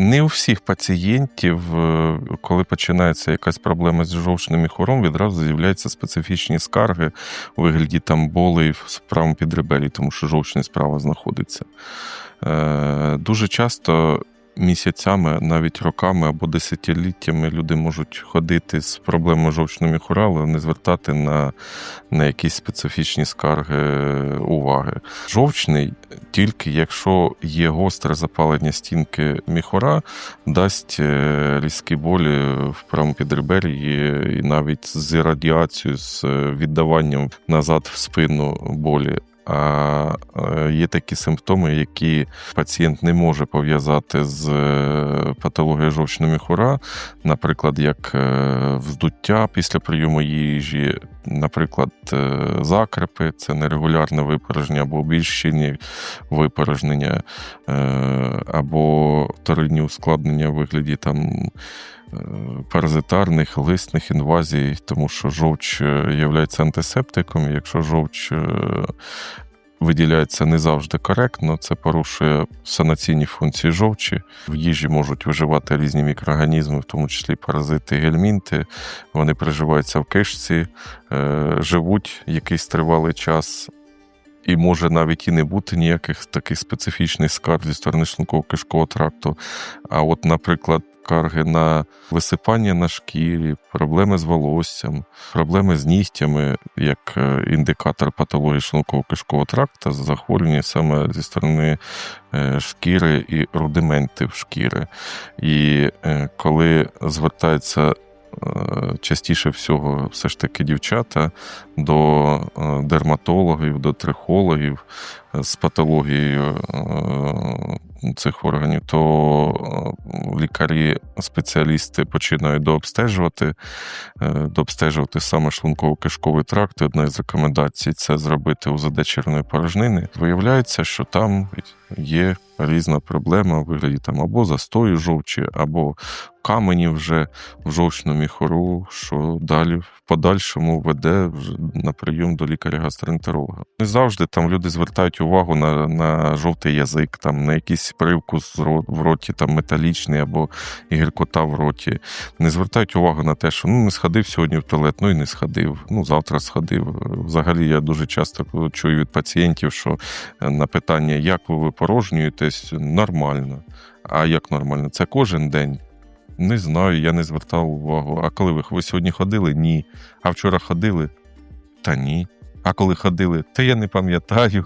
Не у всіх пацієнтів, е, коли починається якась проблема з жовчним міхуром, відразу з'являються специфічні скарги у вигляді там болей в правому підребелі, тому що жовчний справа знаходиться. Е, дуже часто місяцями, навіть роками або десятиліттями люди можуть ходити з проблемою жовчного міхура, але не звертати на, на якісь специфічні скарги уваги. Жовчний, тільки якщо є гостре запалення стінки міхура, дасть е, різкі болі в правому підребер'ї і навіть з радіацією, з віддаванням назад в спину болі. А е, є такі симптоми, які пацієнт не може пов'язати з е, патологією жовчного міхура, наприклад, як е, вздуття після прийому їжі, наприклад, закрепи, це нерегулярне випорожнення або обільщені випорожнення, або вторинні ускладнення в вигляді там. Паразитарних лисних інвазій, тому що жовч є антисептиком. Якщо жовч виділяється не завжди коректно, це порушує санаційні функції жовчі. В їжі можуть виживати різні мікроорганізми, в тому числі паразити, гельмінти. Вони приживаються в кишці, е, живуть якийсь тривалий час. І може навіть і не бути ніяких таких специфічних скарг зі сторони шлунково кишкового тракту. А от, наприклад, скарги на висипання на шкірі, проблеми з волоссям, проблеми з нігтями, як е, індикатор патології шлунково кишкового тракту, захворювання саме зі сторони е, шкіри і рудиментів шкіри. І е, коли звертається частіше всього, все ж таки дівчата до дерматологів, до трихологів з патологією цих органів, то лікарі-спеціалісти починають дообстежувати, дообстежувати саме шлунково-кишковий тракт. Одна із рекомендацій це зробити УЗД черної порожнини. Виявляється, що там є різна проблема у вигляді там або застою жовчі, або камені вже в жовчному міхору, що далі в подальшому веде на прийом до лікаря-гастроентеролога. Не завжди там люди звертають увагу на на жовтий язик, там на якийсь привкус в роті, там металічний або гіркота в роті. Не звертають увагу на те, що ну не сходив сьогодні в туалет, ну і не сходив. Ну завтра сходив. Взагалі я дуже часто чую від пацієнтів, що на питання, як ви випорожнюєтесь, нормально. А як нормально? Це кожен день. Не знаю, я не звертав увагу. А коли ви ви сьогодні ходили? Ні. А вчора ходили? Та ні. А коли ходили, то я не пам'ятаю.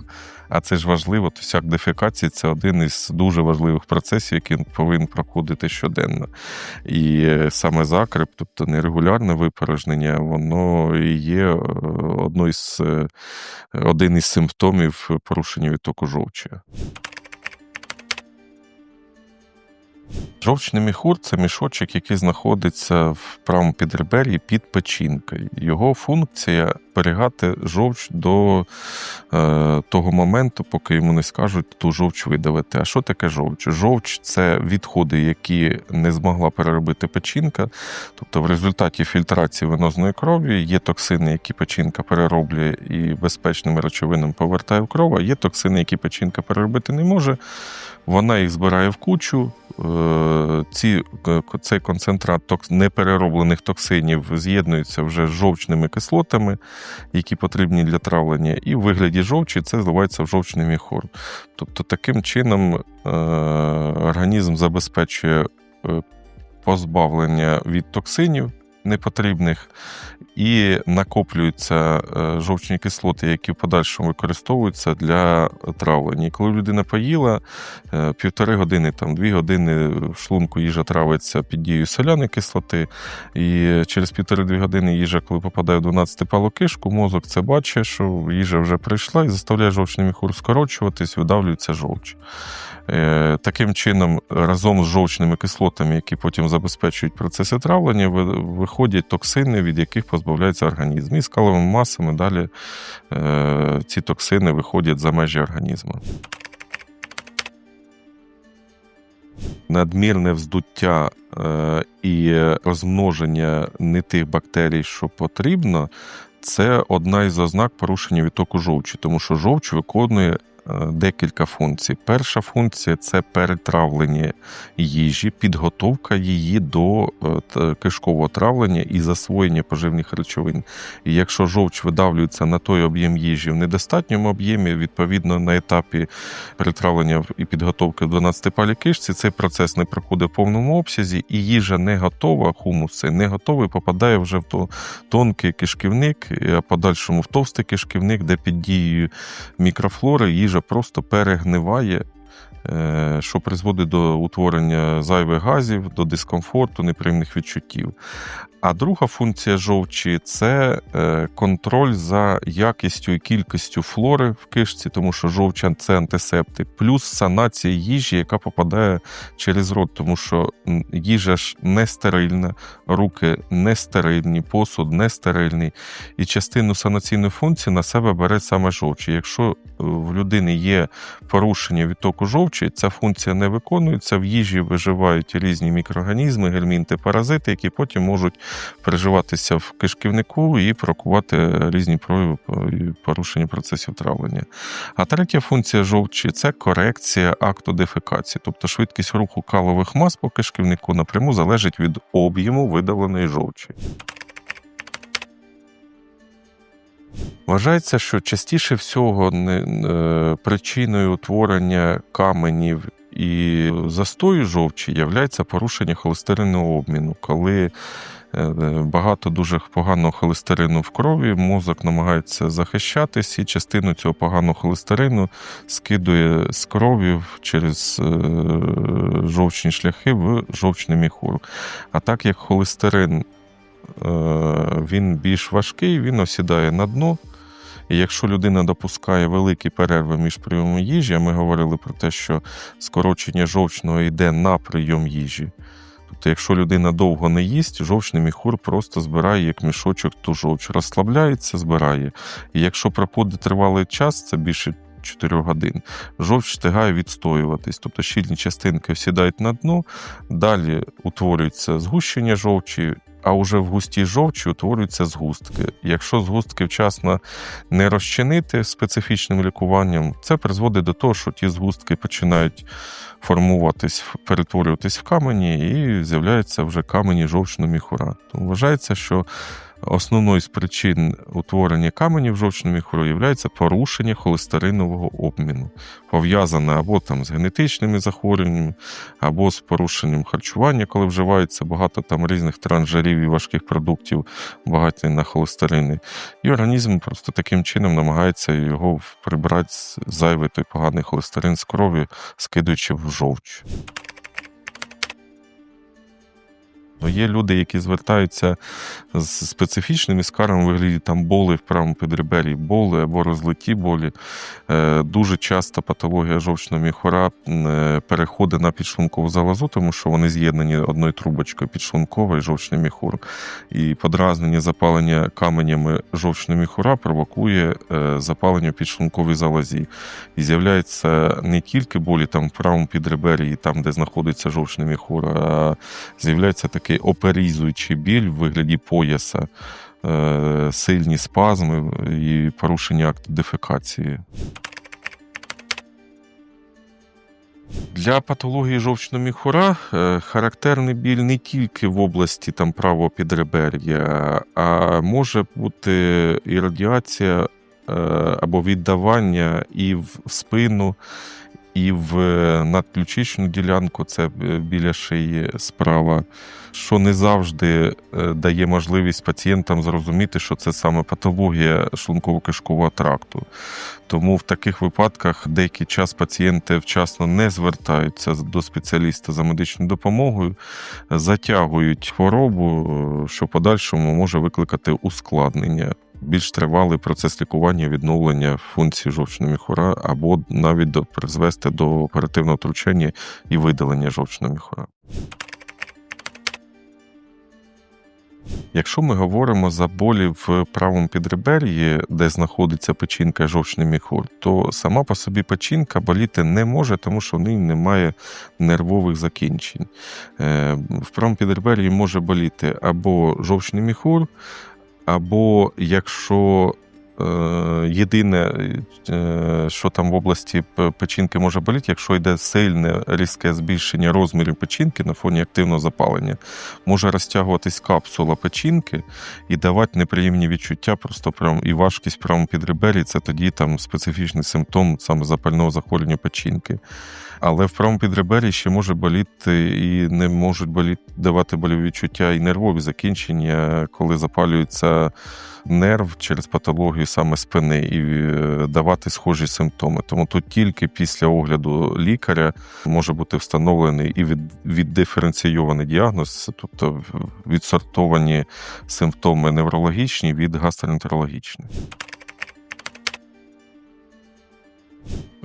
А це ж важливо. То сяк дефікація це один із дуже важливих процесів, який повинен проходити щоденно. І е, саме закреп, тобто нерегулярне випорожнення, воно і є е, одно із, е, один із симптомів порушення відтоку жовчі. Жовчний міхур це мішочок, який знаходиться в правому підребер'ї під печінкою. Його функція зберігати жовч до е, того моменту, поки йому не скажуть ту жовч видавити. А що таке жовч? Жовч це відходи, які не змогла переробити печінка. Тобто, в результаті фільтрації венозної крові є токсини, які печінка перероблює і безпечними речовинами повертає в кров, а є токсини, які печінка переробити не може. Вона їх збирає в кучу. Е, ці, е, Цей концентрат токс, неперероблених токсинів з'єднується вже з жовчними кислотами, які потрібні для травлення, і в вигляді жовчі це зливається в жовчний міхор. Тобто, таким чином е, організм забезпечує позбавлення від токсинів непотрібних, і накоплюються е, жовчні кислоти, які в подальшому використовуються для травлення. І коли людина поїла е, півтори години, там дві години в шлунку їжа травиться під дією соляної кислоти, і через півтори-дві години їжа, коли попадає в 12 палокишку, мозок це бачить, що їжа вже прийшла і заставляє жовчний міхур скорочуватись, видавлюється жовч. Е, таким чином, разом з жовчними кислотами, які потім забезпечують процеси травлення, виходять токсини, від яких позбавляється організм. І з каловими масами далі е, ці токсини виходять за межі організму. Надмірне вздуття е, і розмноження не тих бактерій, що потрібно, це одна із ознак порушення відтоку жовчі, тому що жовч виконує декілька функцій. Перша функція це перетравлення їжі, підготовка її до е, кишкового травлення і засвоєння поживних речовин. І якщо жовч видавлюється на той об'єм їжі в недостатньому об'ємі, відповідно на етапі перетравлення і підготовки в 12-палій кишці, цей процес не проходить в повному обсязі, і їжа не готова, хумус не готовий, попадає вже в тонкий кишківник, а подальшому в товстий кишківник, де під дією мікрофлори їжа просто перегниває. е, Що призводить до утворення зайвих газів, до дискомфорту, неприємних відчуттів. А друга функція жовчі це е, контроль за якістю і кількістю флори в кишці, тому що жовча це антисептик, плюс санація їжі, яка попадає через рот, тому що їжа ж не стерильна, руки не стерильні, посуд не стерильний. І частину санаційної функції на себе бере саме жовчі. Якщо е, в людини є порушення відтоку жовчі, ця функція не виконується. В їжі виживають різні мікроорганізми, гельмінти, паразити, які потім можуть переживатися в кишківнику і провокувати різні прояви порушення процесів травлення. А третя функція жовчі це корекція акту дефекації, тобто швидкість руху калових мас по кишківнику напряму залежить від об'єму видаленої жовчі. Вважається, що частіше всього е, причиною утворення каменів і застою жовчі є порушення холестеринного обміну, коли багато дуже поганого холестерину в крові, мозок намагається захищатись, і частину цього поганого холестерину скидує з крові через е, жовчні шляхи в жовчний міхур. А так як холестерин е, він більш важкий, він осідає на дно. І якщо людина допускає великі перерви між прийомом їжі, а ми говорили про те, що скорочення жовчного йде на прийом їжі. Тобто, якщо людина довго не їсть, жовчний міхур просто збирає як мішочок ту жовч, розслабляється, збирає. І якщо проходить тривалий час, це більше 4 годин, жовч встигає відстоюватись, тобто щільні частинки сідають на дно, далі утворюється згущення жовчі, а вже в густій жовчі утворюються згустки. Якщо згустки вчасно не розчинити специфічним лікуванням, це призводить до того, що ті згустки починають формуватись, перетворюватись в камені, і з'являються вже камені жовчного міхура. Тому вважається, що основною з причин утворення каменів жовчного міхуру є порушення холестеринового обміну, пов'язане або там з генетичними захворюваннями, або з порушенням харчування, коли вживається багато там різних транжирів і важких продуктів, багаті на холестерини. І організм просто таким чином намагається його прибрати зайвий той поганий холестерин з крові, скидуючи в жовч. Ну, Є люди, які звертаються з специфічними скаргами у вигляді там боли в правому підребер'ї, боли або розлиті болі. Е, Дуже часто патологія жовчного міхура е, переходить на підшлункову залозу, тому що вони з'єднані одною трубочкою підшлункова і жовчний міхур. І подразнення запалення каменями жовчного міхура провокує е, запалення в підшлунковій залозі. І з'являється не тільки болі там в правому підребер'ї, там, де знаходиться жовчний міхур, а з'являється такий оперізуючий біль в вигляді пояса, е, сильні спазми і порушення акту дефекації. Для патології жовчного міхура е, характерний біль не тільки в області там, правого підребер'я, а може бути і радіація е, або віддавання і в спину, і в надключичну ділянку, це е, біля шиї справа, що не завжди е, дає можливість пацієнтам зрозуміти, що це саме патологія шлунково-кишкового тракту. Тому в таких випадках деякий час пацієнти вчасно не звертаються до спеціаліста за медичною допомогою, затягують хворобу, е, що в подальшому може викликати ускладнення. Більш тривалий процес лікування, відновлення функції жовчного міхура або навіть призвести до оперативного втручання і видалення жовчного міхура. Якщо ми говоримо за болі в правому підребер'ї, де знаходиться печінка жовчний міхур, то сама по собі печінка боліти не може, тому що в ній немає нервових закінчень. Е, В правому підребер'ї може боліти або жовчний міхур, або якщо е, єдине, е, що там в області печінки може боліти, якщо йде сильне різке збільшення розмірів печінки на фоні активного запалення, може розтягуватись капсула печінки і давати неприємні відчуття, просто прям і важкість прямо під ребері. Це тоді там специфічний симптом саме запального захворювання печінки. Але в правому підребері ще може боліти і не можуть боліти, давати больові відчуття і нервові закінчення, коли запалюється нерв через патологію саме спини і е, давати схожі симптоми. Тому тут тільки після огляду лікаря може бути встановлений і від, віддиференційований діагноз, тобто відсортовані симптоми неврологічні від гастроентерологічних.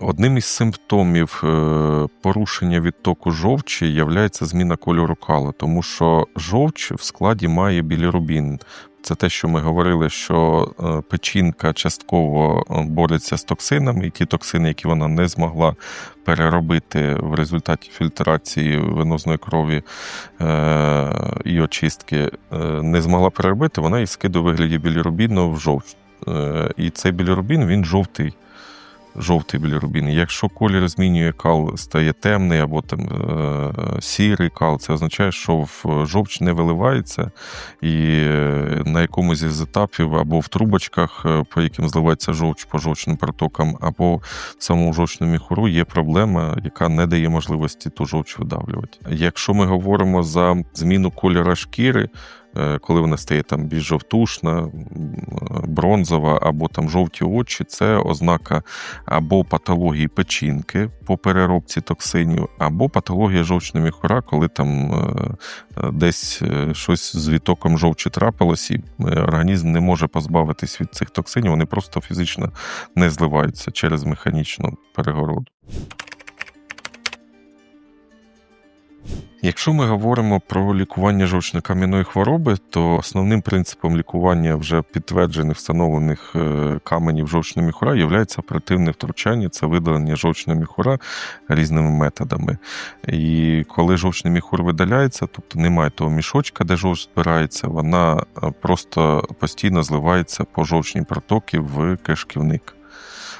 Одним із симптомів е, порушення відтоку жовчі є зміна кольору кала, тому що жовч в складі має білірубін. Це те, що ми говорили, що е, печінка частково е, бореться з токсинами, і ті токсини, які вона не змогла переробити в результаті фільтрації венозної крові і очистки, не змогла переробити, вона їх скидає у вигляді білірубіну в жовч. І цей білірубін він жовтий жовтий білірубін. Якщо колір змінює кал, стає темний або там е, сірий кал, це означає, що в жовч не виливається, і е, на якомусь із етапів або в трубочках, е, по яким зливається жовч по жовчним протокам, або в самому жовчному міхуру є проблема, яка не дає можливості ту жовч видавлювати. Якщо ми говоримо за зміну кольора шкіри, коли вона стає там більш жовтушна, бронзова або там жовті очі, це ознака або патології печінки по переробці токсинів, або патологія жовчного міхура, коли там е, десь е, щось з відтоком жовчі трапилось, і організм не може позбавитись від цих токсинів, вони просто фізично не зливаються через механічну перегороду. Якщо ми говоримо про лікування жовчно-кам'яної хвороби, то основним принципом лікування вже підтверджених встановлених е, каменів жовчного міхура є оперативне втручання, це видалення жовчного міхура різними методами. І коли жовчний міхур видаляється, тобто немає того мішочка, де жовч збирається, вона е, просто постійно зливається по жовчній протоки в кишківник.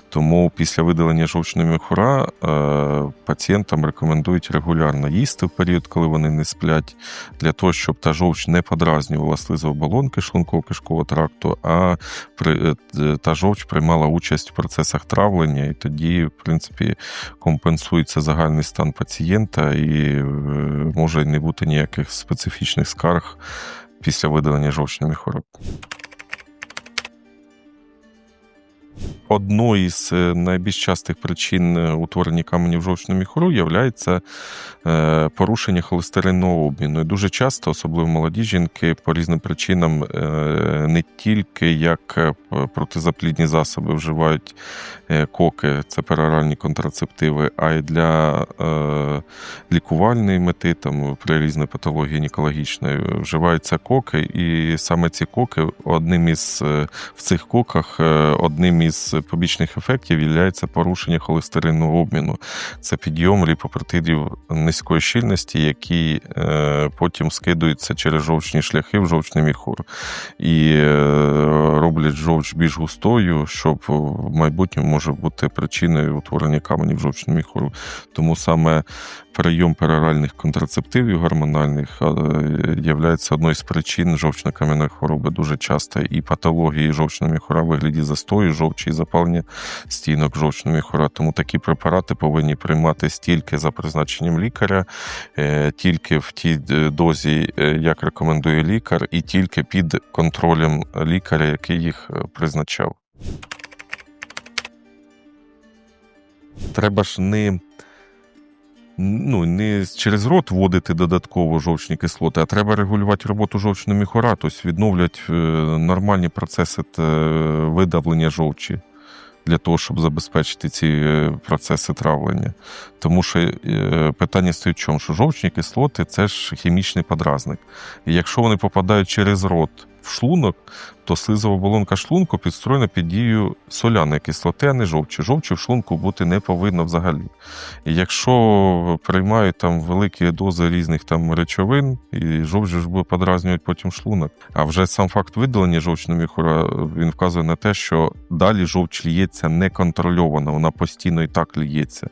Тому після видалення жовчного міхура е, пацієнтам рекомендують регулярно їсти в період, коли вони не сплять, для того, щоб та жовч не подразнювала слизову оболонки шлунково кишкового тракту, а при, е, та жовч приймала участь в процесах травлення, і тоді, в принципі, компенсується загальний стан пацієнта і е, може не бути ніяких специфічних скарг після видалення жовчного міхура. Одною з е, найбільш частих причин е, утворення каменів жовчного міхуру є е, порушення холестеринного обміну. І Дуже часто, особливо молоді жінки, по різним причинам не тільки як протизаплідні засоби вживають коки, це пероральні контрацептиви, а й для лікувальної мети, там при різної патології гінекологічної, вживаються коки, і саме ці коки одним із в цих коках одним із побічних ефектів є порушення холестеринного обміну. Це підйом ліпопротидів низької щільності, які е, потім скидуються через жовчні шляхи в жовчний міхур і е, роблять жовч більш густою, що в майбутньому може бути причиною утворення каменів жовчного міхуру. Тому саме прийом пероральних контрацептивів гормональних є одною з причин жовчно-кам'яної хвороби дуже часто і патології жовчного міхура в вигляді застою, жовчі і запалення стінок жовчного міхура. Тому такі препарати повинні приймати стільки за призначенням лікаря, е, тільки в тій е, дозі, е, як рекомендує лікар, і тільки під контролем лікаря, який їх призначав. Треба ж не ну, не через рот вводити додатково жовчні кислоти, а треба регулювати роботу жовчного міхора, тобто відновлювати нормальні процеси видавлення жовчі для того, щоб забезпечити ці е, процеси травлення. Тому що е, питання стоїть в чому, що жовчні кислоти це ж хімічний подразник. І якщо вони попадають через рот, в шлунок, то слизова оболонка шлунку підстроєна під дією соляної кислоти, а не жовчі. Жовчі в шлунку бути не повинно взагалі. І якщо приймають там великі дози різних там речовин, і жовч ж буде подразнювати потім шлунок. А вже сам факт видалення жовчного міхура він вказує на те, що далі жовч ліється неконтрольовано, вона постійно і так ліється.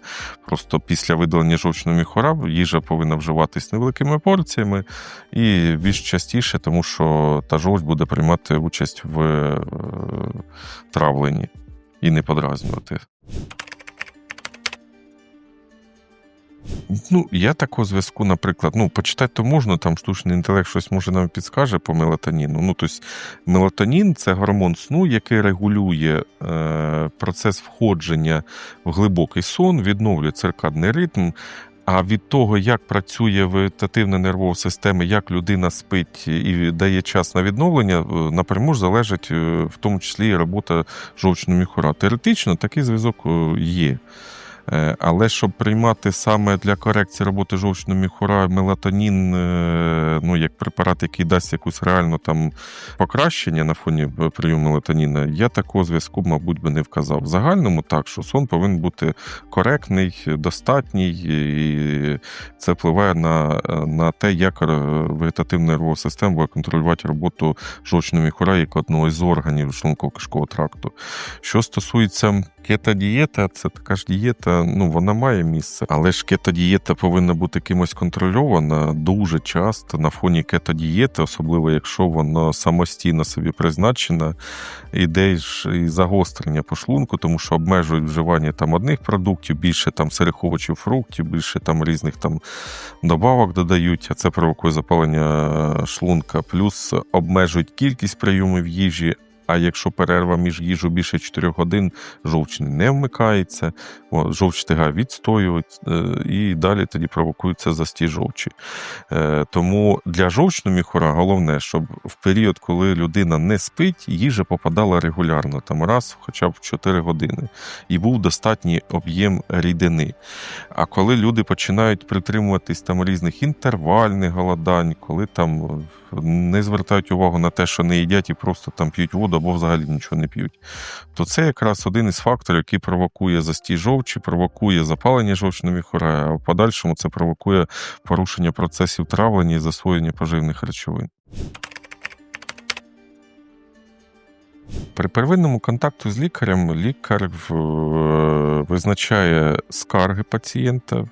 Просто після видалення жовчного міхура їжа повинна вживатись невеликими порціями і більш частіше, тому що та жовч буде приймати участь в е, травленні і не подразнювати. Ну, я такого зв'язку, наприклад, ну, почитати то можна, там штучний інтелект щось може нам підскаже по мелатоніну. Ну, тобто, мелатонін це гормон сну, який регулює е, процес входження в глибокий сон, відновлює циркадний ритм. А від того, як працює вегетативна нервова система, як людина спить і дає час на відновлення, е, напряму ж залежить е, в тому числі і робота жовчного міхура. Теоретично такий зв'язок е, є. Е, Але щоб приймати саме для корекції роботи жовчного міхура мелатонін, е, ну як препарат, який дасть якусь реальну там покращення на фоні прийому мелатоніна, я такого зв'язку, мабуть, би не вказав. В загальному так, що сон повинен бути коректний, достатній, і це впливає на, на те, як е, вегетативна нервова система буде контролювати роботу жовчного міхура як одного із органів шлунково-кишкового тракту. Що стосується кетодієта, це така ж дієта, ну вона має місце, але ж кетодієта повинна бути кимось контрольована дуже часто на фоні кетодієти, особливо якщо вона самостійно собі призначена, іде ж і загострення по шлунку, тому що обмежують вживання там одних продуктів, більше там сирих фруктів, більше там різних там добавок додають, а це провокує запалення шлунка, плюс обмежують кількість прийомів їжі. А якщо перерва між їжу більше 4 годин, жовч не вмикається, жовч встигає відстоювати, е, і далі тоді провокується застій жовчі. Е, Тому для жовчного міхура головне, щоб в період, коли людина не спить, їжа попадала регулярно, там раз хоча б в 4 години, і був достатній об'єм рідини. А коли люди починають притримуватись там різних інтервальних голодань, коли там е, не звертають увагу на те, що не їдять і просто там п'ють воду або взагалі нічого не п'ють, то це якраз один із факторів, який провокує застій жовчі, провокує запалення жовчного міхура, а в подальшому це провокує порушення процесів травлення і засвоєння поживних речовин. При первинному контакту з лікарем лікар е, визначає скарги пацієнта,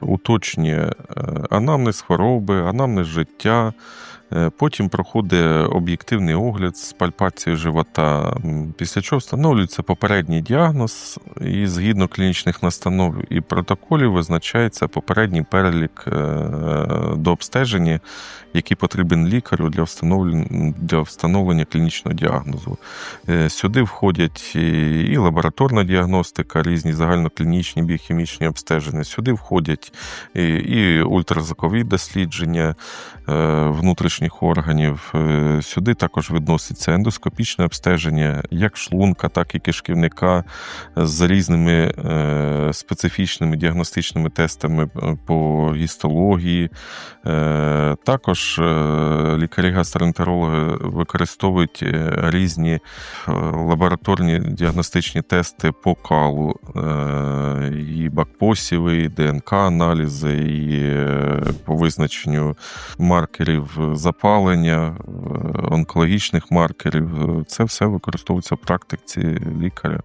уточнює е, анамнез хвороби, анамнез життя. Е, Потім проходить об'єктивний огляд з пальпацією живота, після чого встановлюється попередній діагноз, і згідно клінічних настанов і протоколів визначається попередній перелік е, до обстеження, який потрібен лікарю для встановлення, для встановлення клінічного діагнозу. Е, Сюди входять і лабораторна діагностика, різні загальноклінічні біохімічні обстеження. Сюди входять і, ультразвукові дослідження е, внутрішніх органів. Е, Сюди також відноситься ендоскопічне обстеження як шлунка, так і кишківника з різними е, специфічними діагностичними тестами е, по гістології. Також лікарі-гастроентерологи використовують різні лабораторні діагностичні тести по калу, і бакпосіви, і ДНК-аналізи, і по визначенню маркерів запалення, е, онкологічних маркерів. Це все використовується в практиці лікаря